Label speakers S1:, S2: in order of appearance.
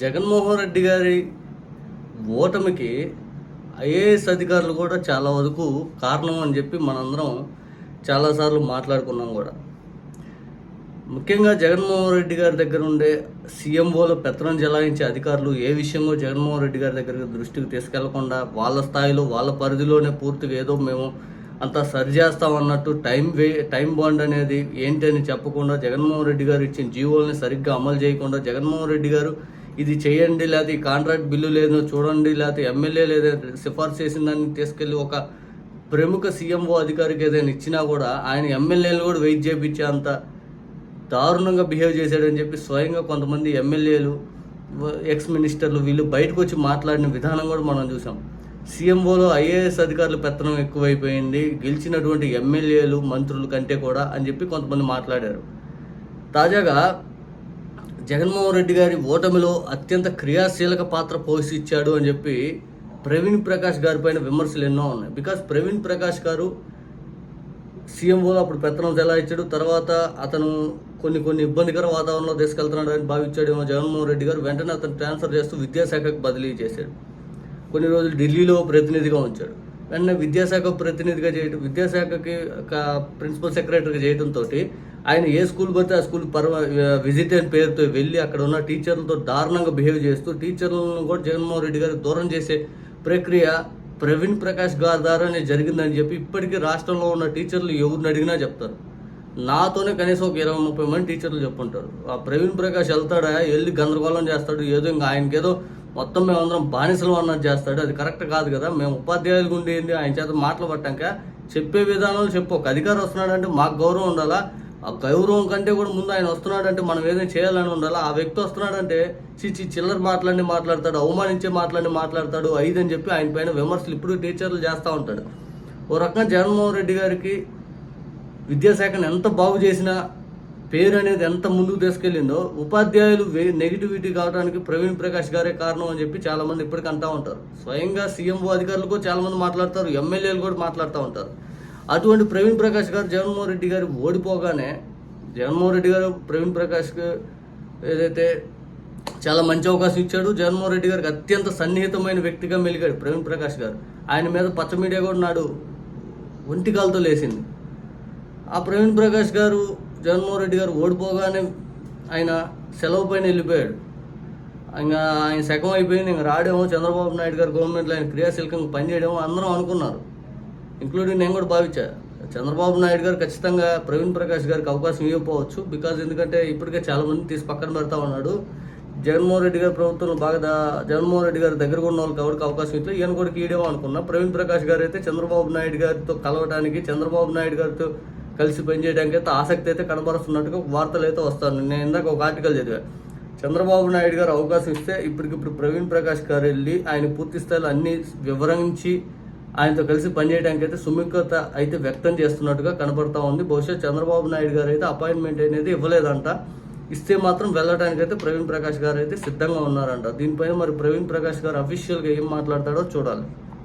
S1: జగన్మోహన్ రెడ్డి గారి ఓటమికి ఐఏఎస్ అధికారులు కూడా చాలా వరకు కారణం అని చెప్పి మనందరం చాలాసార్లు మాట్లాడుకున్నాం కూడా. ముఖ్యంగా జగన్మోహన్ రెడ్డి గారి దగ్గర ఉండే సీఎంఓలో పెత్తనం చెలాయించే అధికారులు ఏ విషయంలో జగన్మోహన్ రెడ్డి గారి దగ్గర దృష్టికి తీసుకెళ్ళకుండా వాళ్ళ స్థాయిలో వాళ్ళ పరిధిలోనే పూర్తిగా ఏదో మేము అంతా సరి అన్నట్టు టైం వే టైం బాండ్ అనేది ఏంటి అని చెప్పకుండా జగన్మోహన్ రెడ్డి గారు ఇచ్చిన జీవోల్ని సరిగ్గా అమలు చేయకుండా జగన్మోహన్ రెడ్డి గారు ఇది చేయండి లేకపోతే ఈ కాంట్రాక్ట్ బిల్లు లేదో చూడండి లేకపోతే ఎమ్మెల్యే లేదా సిఫార్సు చేసిన దాన్ని తీసుకెళ్ళి ఒక ప్రముఖ సీఎంఓ అధికారికి ఏదైనా ఇచ్చినా కూడా ఆయన ఎమ్మెల్యేలు కూడా వెయిట్ చేయించే అంత దారుణంగా బిహేవ్ చేశాడని చెప్పి స్వయంగా కొంతమంది ఎమ్మెల్యేలు ఎక్స్ మినిస్టర్లు వీళ్ళు బయటకు వచ్చి మాట్లాడిన విధానం కూడా మనం చూసాం. సీఎంఓలో ఐఏఎస్ అధికారులు పెత్తనం ఎక్కువైపోయింది గెలిచినటువంటి ఎమ్మెల్యేలు మంత్రులు కంటే కూడా అని చెప్పి కొంతమంది మాట్లాడారు. తాజాగా జగన్మోహన్ రెడ్డి గారి ఓటమిలో అత్యంత క్రియాశీలక పాత్ర పోషించాడు అని చెప్పి ప్రవీణ్ ప్రకాష్ గారి పైన విమర్శలు ఎన్నో ఉన్నాయి. బికాస్ ప్రవీణ్ ప్రకాష్ గారు సీఎంఓలో అప్పుడు పెత్తనం ఎలా ఇచ్చాడు తర్వాత అతను కొన్ని కొన్ని ఇబ్బందికర వాతావరణంలో తీసుకెళ్తున్నాడు అని భావించాడేమో జగన్మోహన్ రెడ్డి గారు. వెంటనే అతను ట్రాన్స్ఫర్ చేస్తూ విద్యాశాఖకు బదిలీ చేశాడు. కొన్ని రోజులు ఢిల్లీలో ప్రతినిధిగా ఉంచాడు. నన్ను విద్యాశాఖ ప్రతినిధిగా చేయడం విద్యాశాఖకి ఒక ప్రిన్సిపల్ సెక్రటరీగా చేయడంతో ఆయన ఏ స్కూల్ పోతే ఆ స్కూల్ పర్వ విజిట్ అని పేరుతో వెళ్ళి అక్కడ ఉన్న టీచర్లతో దారుణంగా బిహేవ్ చేస్తూ టీచర్లను కూడా జగన్మోహన్ రెడ్డి గారు దూరం చేసే ప్రక్రియ ప్రవీణ్ ప్రకాష్ గారి ద్వారానే జరిగిందని చెప్పి ఇప్పటికీ రాష్ట్రంలో ఉన్న టీచర్లు ఎవరిని అడిగినా చెప్తారు. నాతోనే కనీసం ఒక ఇరవై ముప్పై మంది టీచర్లు చెప్పుంటారు. ఆ ప్రవీణ్ ప్రకాష్ వెళ్తాడా? వెళ్ళి గందరగోళం చేస్తాడు. ఏదో ఇంకా ఆయనకేదో మొత్తం మేమందరం బానిసలు అన్నది చేస్తాడు. అది కరెక్ట్ కాదు కదా. మేము ఉపాధ్యాయులు ఉండేది ఆయన చేత మాటలు పట్టాక చెప్పే విధానాలు చెప్పు. ఒక అధికారి వస్తున్నాడంటే మాకు గౌరవం ఉండాలా? ఆ గౌరవం కంటే కూడా ముందు ఆయన వస్తున్నాడంటే మనం ఏదైనా చేయాలని ఉండాలా? ఆ వ్యక్తి వస్తున్నాడంటే చిచి చిల్లర మాట్లాడి మాట్లాడతాడు అవమానించే మాట్లాడి మాట్లాడతాడు ఐదు అని చెప్పి ఆయన పైన విమర్శలు ఇప్పుడు టీచర్లు చేస్తూ ఉంటాడు. ఓ రకంగా జగన్మోహన్ రెడ్డి గారికి విద్యాశాఖను ఎంత బాగు చేసినా పేరు అనేది ఎంత ముందుకు తీసుకెళ్ళిందో ఉపాధ్యాయులు వే- నెగిటివిటీ కావడానికి ప్రవీణ్ ప్రకాష్ గారే కారణం అని చెప్పి చాలా మంది ఇప్పటికీ అంటా ఉంటారు. స్వయంగా సీఎంఓ అధికారులు కూడా చాలా మంది మాట్లాడతారు ఎమ్మెల్యేలు కూడా మాట్లాడుతూ ఉంటారు. అటువంటి ప్రవీణ్ ప్రకాష్ గారు జగన్మోహన్ రెడ్డి గారు ఓడిపోగానే జగన్మోహన్ రెడ్డి గారు ప్రవీణ్ ప్రకాష్కి ఏదైతే చాలా మంచి అవకాశం ఇచ్చాడు జగన్మోహన్ రెడ్డి గారికి అత్యంత సన్నిహితమైన వ్యక్తిగా మెలిగాడు ప్రవీణ్ ప్రకాష్ గారు. ఆయన మీద పచ్చ మీడియా కూడా నాడు ఒంటికాలతో లేచింది. ఆ ప్రవీణ్ ప్రకాష్ గారు జగన్మోహన్ రెడ్డి గారు ఓడిపోగానే ఆయన సెలవు పైన వెళ్ళిపోయాడు. ఇంకా ఆయన శకం అయిపోయింది ఇంకా రాడేమో చంద్రబాబు నాయుడు గారు గవర్నమెంట్లో ఆయన క్రియాశీలకంగా పనిచేయడమో అందరం అనుకున్నారు. ఇంక్లూడింగ్ నేను కూడా భావించా. చంద్రబాబు నాయుడు గారు ఖచ్చితంగా ప్రవీణ్ ప్రకాష్ గారికి అవకాశం ఇవ్వకపోవచ్చు బికాజ్ ఎందుకంటే ఇప్పటికే చాలామంది తీసి పక్కన పెడతా ఉన్నాడు. జగన్మోహన్ రెడ్డి గారి ప్రభుత్వంలో బాగా జగన్మోహన్ రెడ్డి గారి దగ్గర ఉన్న వాళ్ళకి ఎవరికి అవకాశం ఇట్లా ఈయన కూడా కీడేమో అనుకున్నా. ప్రవీణ్ ప్రకాష్ గారు అయితే చంద్రబాబు నాయుడు గారితో కలవడానికి చంద్రబాబు నాయుడు గారితో కలిసి పనిచేయడానికి అయితే ఆసక్తి అయితే కనబరుస్తున్నట్టుగా వార్తలు అయితే వస్తాను. నేను ఇందాక ఒక ఆర్టికల్ చదివా చంద్రబాబు నాయుడు గారు అవకాశం ఇస్తే ఇప్పటికిప్పుడు ప్రవీణ్ ప్రకాష్ గారు వెళ్ళి ఆయన పూర్తి స్థాయిలో అన్ని వివరించి ఆయనతో కలిసి పనిచేయడానికి అయితే సుముఖత అయితే వ్యక్తం చేస్తున్నట్టుగా కనపడతా ఉంది. బహుశా చంద్రబాబు నాయుడు గారు అయితే అపాయింట్మెంట్ అనేది ఇవ్వలేదంట. ఇస్తే మాత్రం వెళ్ళడానికి అయితే ప్రవీణ్ ప్రకాష్ గారు అయితే సిద్ధంగా ఉన్నారంట. దీనిపైన మరి ప్రవీణ్ ప్రకాష్ గారు అఫీషియల్గా ఏం మాట్లాడతాడో చూడాలి.